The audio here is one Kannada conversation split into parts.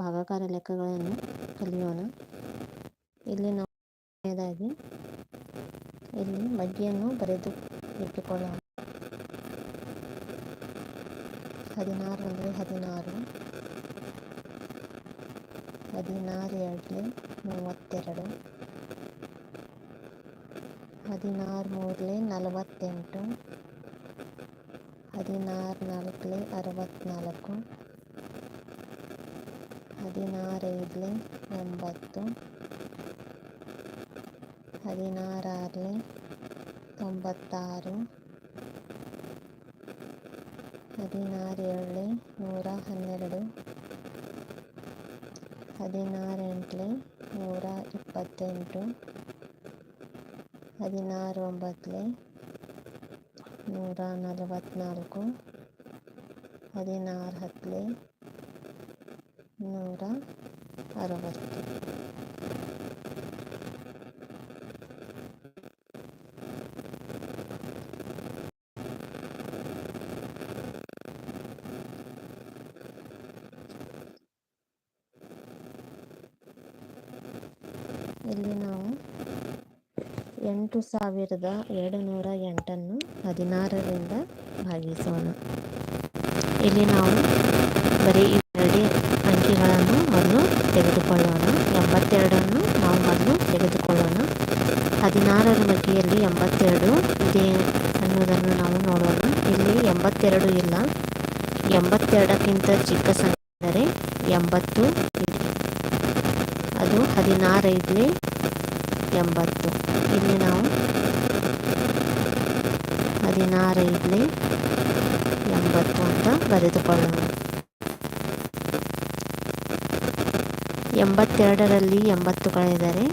ಭಾಗಾಕಾರ ಲೆಕ್ಕಗಳನ್ನು ಕಲಿಯೋಣ. ಇಲ್ಲಿ ನಾವು ಇಲ್ಲಿ ಬಗ್ಗೆಯನ್ನು ಬರೆದು ಇಟ್ಟುಕೊಳ್ಳೋಣ. ಹದಿನಾರು ಅಂದರೆ ಹದಿನಾರು. ಹದಿನಾರು ಎರಡು ಮೂವತ್ತೆರಡು. ಹದಿನಾರು ಮೂರಲೆ ನಲವತ್ತೆಂಟು. ಹದಿನಾರು ನಾಲ್ಕಲೆ ಅರವತ್ತ್ನಾಲ್ಕು ಹದಿನಾರೈದಲೆ ಒಂಬತ್ತು ಹದಿನಾರಾರಲೆ ತೊಂಬತ್ತಾರು ಹದಿನಾರೇಳಲೆ ನೂರ ಹನ್ನೆರಡು ಹದಿನಾರೆಂಟಲೆ ನೂರ ಇಪ್ಪತ್ತೆಂಟು ಹದಿನಾರು ಒಂಬತ್ತಲಿ ನೂರ ನಲವತ್ತ್ನಾಲ್ಕು ಹದಿನಾರು ಹತ್ತಲೆ ನೂರ ಅರವತ್ತು. ಇಲ್ಲಿ ನಾವು ಎಂಟು ಸಾವಿರದ ಎರಡು ನೂರ ಎಂಟನ್ನು ಹದಿನಾರರಿಂದ ಭಾಗಿಸೋಣ. ಇಲ್ಲಿ ನಾವು ಬರೀ ಅಂಕಿಗಳನ್ನು ಮೊದಲು ತೆಗೆದುಕೊಳ್ಳೋಣ. ಎಂಬತ್ತೆರಡನ್ನು ನಾವು ಮೊದಲು ತೆಗೆದುಕೊಳ್ಳೋಣ. ಹದಿನಾರರ ಮಧ್ಯೆಯಲ್ಲಿ ಎಂಬತ್ತೆರಡು ಇದೆ ಅನ್ನೋದನ್ನು ನಾವು ನೋಡೋಣ. ಇಲ್ಲಿ ಎಂಬತ್ತೆರಡು ಇಲ್ಲ. ಎಂಬತ್ತೆರಡಕ್ಕಿಂತ ಚಿಕ್ಕ ಸಂಖ್ಯೆ ಅಂದರೆ ಎಂಬತ್ತು ಇದೆ. ಅದು ಹದಿನಾರೈದನೇ ಎಂಬತ್ತು. ಇಲ್ಲಿ ನಾವು ಹದಿನಾರೈದಲೇ ಎಂಬತ್ತು ಅಂತ ಬರೆದುಕೊಳ್ಳೋಣ. ಎಂಬತ್ತೆರಡರಲ್ಲಿ ಎಂಬತ್ತು ಕಳೆದರೆ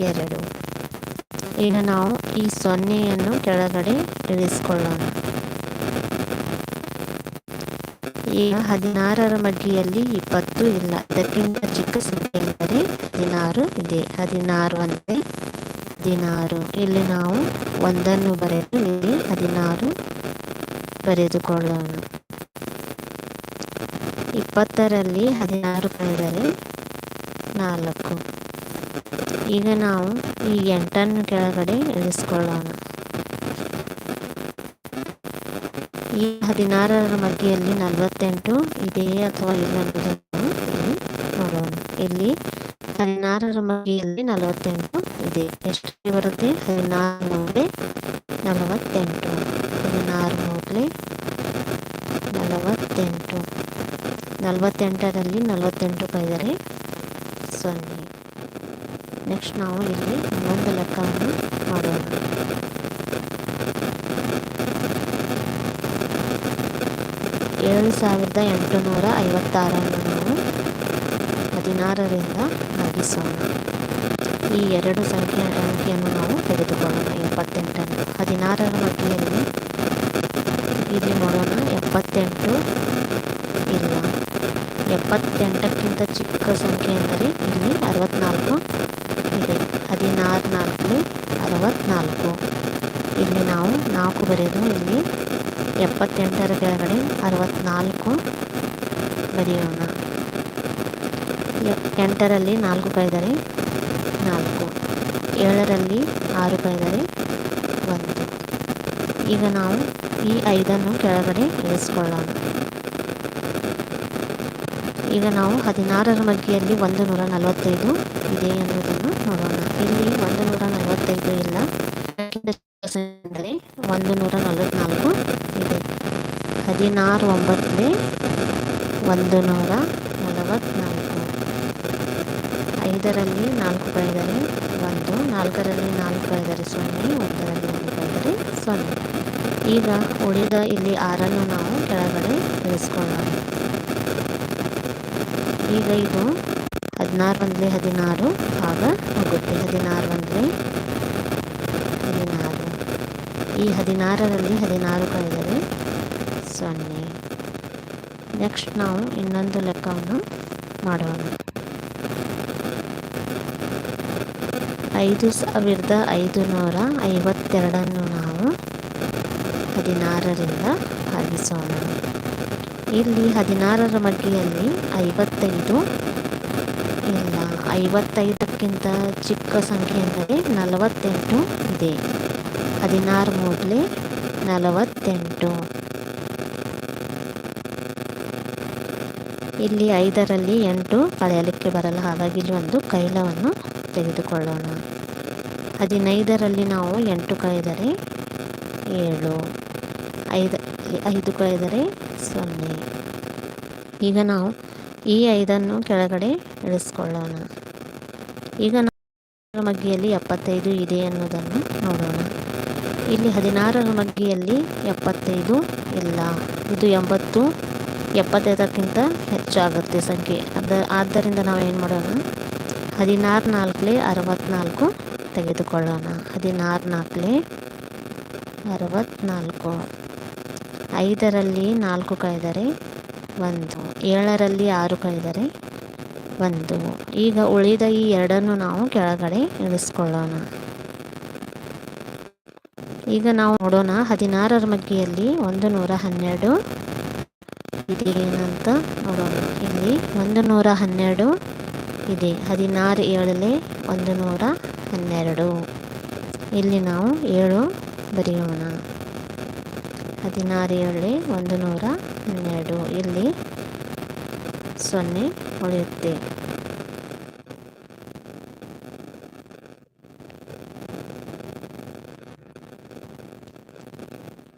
ಎರಡು. ಈಗ ನಾವು ಈ ಸೊನ್ನೆಯನ್ನು ಕೆಳಗಡೆ ಇಳಿಸಿಕೊಳ್ಳೋಣ. ಈಗ ಹದಿನಾರರ ಮಗ್ಗಿಯಲ್ಲಿ ಇಪ್ಪತ್ತು ಇಲ್ಲ. ಅದಕ್ಕಿಂತ ಚಿಕ್ಕ ಸಂಖ್ಯೆ ಎಂದರೆ ಹದಿನಾರು ಇದೆ. ಹದಿನಾರು ಅಂದರೆ ಹದಿನಾರು. ಇಲ್ಲಿ ನಾವು ಒಂದನ್ನು ಬರೆದು ಇಲ್ಲಿ ಹದಿನಾರು ಬರೆದುಕೊಳ್ಳೋಣ. ಇಪ್ಪತ್ತರಲ್ಲಿ ಹದಿನಾರು ಕಳೆದರೆ ನಾಲ್ಕು. ಈಗ ನಾವು ಈ ಎಂಟನ್ನು ಕೆಳಗಡೆ ಇಳಿಸ್ಕೊಳ್ಳೋಣ. ಈ ಹದಿನಾರರ ಮಧ್ಯೆಯಲ್ಲಿ ನಲವತ್ತೆಂಟು ಇದೆಯೇ ಅಥವಾ ಇಲ್ಲ ಎಂಬುದನ್ನು ನೋಡೋಣ. ಇಲ್ಲಿ ಹದಿನಾರರ ಮಧ್ಯೆಯಲ್ಲಿ ನಲವತ್ತೆಂಟು ಇದೆ. ಎಷ್ಟು ಬರುತ್ತೆ? ಹದಿನಾರು ಮೂಲೆ ನಲವತ್ತೆಂಟು. ಹದಿನಾರು ಮೂಲೆ ನಲವತ್ತೆಂಟು. ನಲವತ್ತೆಂಟರಲ್ಲಿ ನಲವತ್ತೆಂಟು ಕೈದರೆ ಸೊನ್ನೆ. ನೆಕ್ಸ್ಟ್ ನಾವು ಇಲ್ಲಿ ಇನ್ನೊಂದು ಲೆಕ್ಕವನ್ನು ಮಾಡೋಣ. ಏಳು ಸಾವಿರದ ಎಂಟುನೂರ ಐವತ್ತಾರನ್ನು ನಾವು ಹದಿನಾರರಿಂದ ಭಾಗಿಸೋಣ. ಈ ಎರಡು ಸಂಖ್ಯೆ ಅಂಕಿಯನ್ನು ನಾವು ತೆಗೆದುಕೊಳ್ಳೋಣ. ಎಪ್ಪತ್ತೆಂಟನ್ನು. ಹದಿನಾರರ ಮಧ್ಯೆಯಲ್ಲಿ ಇಲ್ಲಿ ನೋಡೋಣ. ಎಪ್ಪತ್ತೆಂಟು ಎಪ್ಪತ್ತೆಂಟಕ್ಕಿಂತ ಚಿಕ್ಕ ಸಂಖ್ಯೆ ಎಂದರೆ ಇಲ್ಲಿ ಅರವತ್ತ್ನಾಲ್ಕು ಇದೆ. ಹದಿನಾರು ನಾಲ್ಕು ಅರವತ್ನಾಲ್ಕು. ಇಲ್ಲಿ ನಾವು ನಾಲ್ಕು ಬರೆಯೋದು. ಇಲ್ಲಿ ಎಪ್ಪತ್ತೆಂಟರ ಕೆಳಗಡೆ ಅರವತ್ತ್ನಾಲ್ಕು ಬರೆಯೋಣ. ಎಂಟರಲ್ಲಿ ನಾಲ್ಕು ಕಳೆದರೆ ನಾಲ್ಕು. ಏಳರಲ್ಲಿ ಆರು ಕಳೆದರೆ ಒಂದು. ಈಗ ನಾವು ಈ ಐದನ್ನು ಕೆಳಗಡೆ ಇಳಿಸ್ಕೊಳ್ಳೋಣ. ಈಗ ನಾವು ಹದಿನಾರರ ಮಧ್ಯೆಯಲ್ಲಿ ಒಂದು ನೂರ ನಲವತ್ತೈದು ಇದೆ ಎನ್ನುವುದನ್ನು ನೋಡೋಣ. ಇಲ್ಲಿ ಒಂದು ನೂರ ನಲವತ್ತೈದು ಇಲ್ಲ. ಅಂದರೆ ಒಂದು ನೂರ ನಲವತ್ತ್ನಾಲ್ಕು ಇದೆ. ಹದಿನಾರು ಒಂಬತ್ತನೇ ಒಂದು ನೂರ ನಲವತ್ತ್ನಾಲ್ಕು ಐದರಲ್ಲಿ ನಾಲ್ಕು ಕಳೆದರೆ ಒಂದು, ನಾಲ್ಕರಲ್ಲಿ ನಾಲ್ಕು ಕಳೆದರೆ ಸೊನ್ನೆ, ಒಂದರಲ್ಲಿ ಒಂದು ಕಳೆದರೆ ಸೊನ್ನೆ. ಈಗ ಉಳಿದ ಇಲ್ಲಿ ಆರನ್ನು ನಾವು ಕೆಳಗಡೆ ಇಳಿಸ್ಕೊಳ್ಳೋಣ. ಈಗ ಇದು ಹದಿನಾರು ಒಂದಲೇ ಹದಿನಾರು, ಆಗ ಹೋಗುತ್ತೆ. ಹದಿನಾರು ಒಂದಲೇ ಹದಿನಾರು. ಈ ಹದಿನಾರರಲ್ಲಿ ಹದಿನಾರು ಕಳೆದರೆ ಸೊನ್ನೆ. ನೆಕ್ಸ್ಟ್ ನಾವು ಇನ್ನೊಂದು ಲೆಕ್ಕವನ್ನು ಮಾಡೋಣ. ಐದು ಸಾವಿರದ ಐದು ನೂರ ಐವತ್ತೆರಡನ್ನು ನಾವು ಹದಿನಾರರಿಂದ ಭಾಗಿಸೋಣ. ಇಲ್ಲಿ ಹದಿನಾರರ ಮಗ್ಗಿಯಲ್ಲಿ ಐವತ್ತೈದು. ಇಲ್ಲ, ಐವತ್ತೈದಕ್ಕಿಂತ ಚಿಕ್ಕ ಸಂಖ್ಯೆ ಅಂದರೆ ನಲವತ್ತೆಂಟು ಇದೆ. ಹದಿನಾರು ಮೂಡಲೆ ನಲವತ್ತೆಂಟು. ಇಲ್ಲಿ ಐದರಲ್ಲಿ ಎಂಟು ಕಳೆಯಲಿಕ್ಕೆ ಬರಲ್ಲ. ಹಾಗಾಗಿ ಇಲ್ಲಿ ಒಂದು ಕೈಲವನ್ನು ತೆಗೆದುಕೊಳ್ಳೋಣ. ಹದಿನೈದರಲ್ಲಿ ನಾವು ಎಂಟು ಕಳೆದರೆ ಏಳು. ಐದು ಐದು ಕಳೆದರೆ ಸೊನ್ನೆ. ಈಗ ನಾವು ಈ ಐದನ್ನು ಕೆಳಗಡೆ ಇಳಿಸ್ಕೊಳ್ಳೋಣ. ಈಗ ನಾವು ಮಗ್ಗಿಯಲ್ಲಿ ಎಪ್ಪತ್ತೈದು ಇದೆ ಅನ್ನೋದನ್ನು ನೋಡೋಣ. ಇಲ್ಲಿ ಹದಿನಾರರ ಮಗ್ಗಿಯಲ್ಲಿ ಎಪ್ಪತ್ತೈದು ಇಲ್ಲ. ಇದು ಎಂಬತ್ತು, ಎಪ್ಪತ್ತೈದಕ್ಕಿಂತ ಹೆಚ್ಚಾಗುತ್ತೆ ಸಂಖ್ಯೆ. ಅದ, ಆದ್ದರಿಂದ ನಾವು ಏನು ಮಾಡೋಣ? ಹದಿನಾರು ನಾಲ್ಕಲೆ ಅರವತ್ತ್ನಾಲ್ಕು ತೆಗೆದುಕೊಳ್ಳೋಣ. ಹದಿನಾರು ನಾಲ್ಕಲೆ ಅರವತ್ತ್ನಾಲ್ಕು ಐದರಲ್ಲಿ ನಾಲ್ಕು ಕಳೆದರೆ ಒಂದು, ಏಳರಲ್ಲಿ ಆರು ಕಳೆದರೆ ಒಂದು. ಈಗ ಉಳಿದ ಈ ಎರಡನ್ನು ನಾವು ಕೆಳಗಡೆ ಇಳಿಸ್ಕೊಳ್ಳೋಣ. ಈಗ ನಾವು ನೋಡೋಣ ಹದಿನಾರರ ಮಗ್ಗಿಯಲ್ಲಿ ಒಂದು ನೂರ ಹನ್ನೆರಡು. ಇದೆ ಏನಂತ ನೋಡೋಣ. ಇಲ್ಲಿ ಒಂದು ನೂರ ಹನ್ನೆರಡು ಇದೆ. ಹದಿನಾರು ಏಳಲ್ಲಿ ಒಂದು ನೂರ ಹನ್ನೆರಡು. ಇಲ್ಲಿ ನಾವು ಏಳು ಬರೆಯೋಣ. ಹದಿನಾರು ಏಳಲೆ ಒಂದು ನೂರ ಹನ್ನೆರಡು. ಇಲ್ಲಿ ಸೊನ್ನೆ ಉಳಿಯುತ್ತೆ.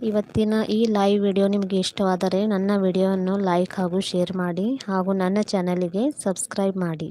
ಇವತ್ತಿನ ಈ ಲೈವ್ ವಿಡಿಯೋ ನಿಮಗೆ ಇಷ್ಟವಾದರೆ ನನ್ನ ವಿಡಿಯೋವನ್ನು ಲೈಕ್ ಹಾಗೂ ಶೇರ್ ಮಾಡಿ ಹಾಗೂ ನನ್ನ ಚಾನಲಿಗೆ ಸಬ್ಸ್ಕ್ರೈಬ್ ಮಾಡಿ.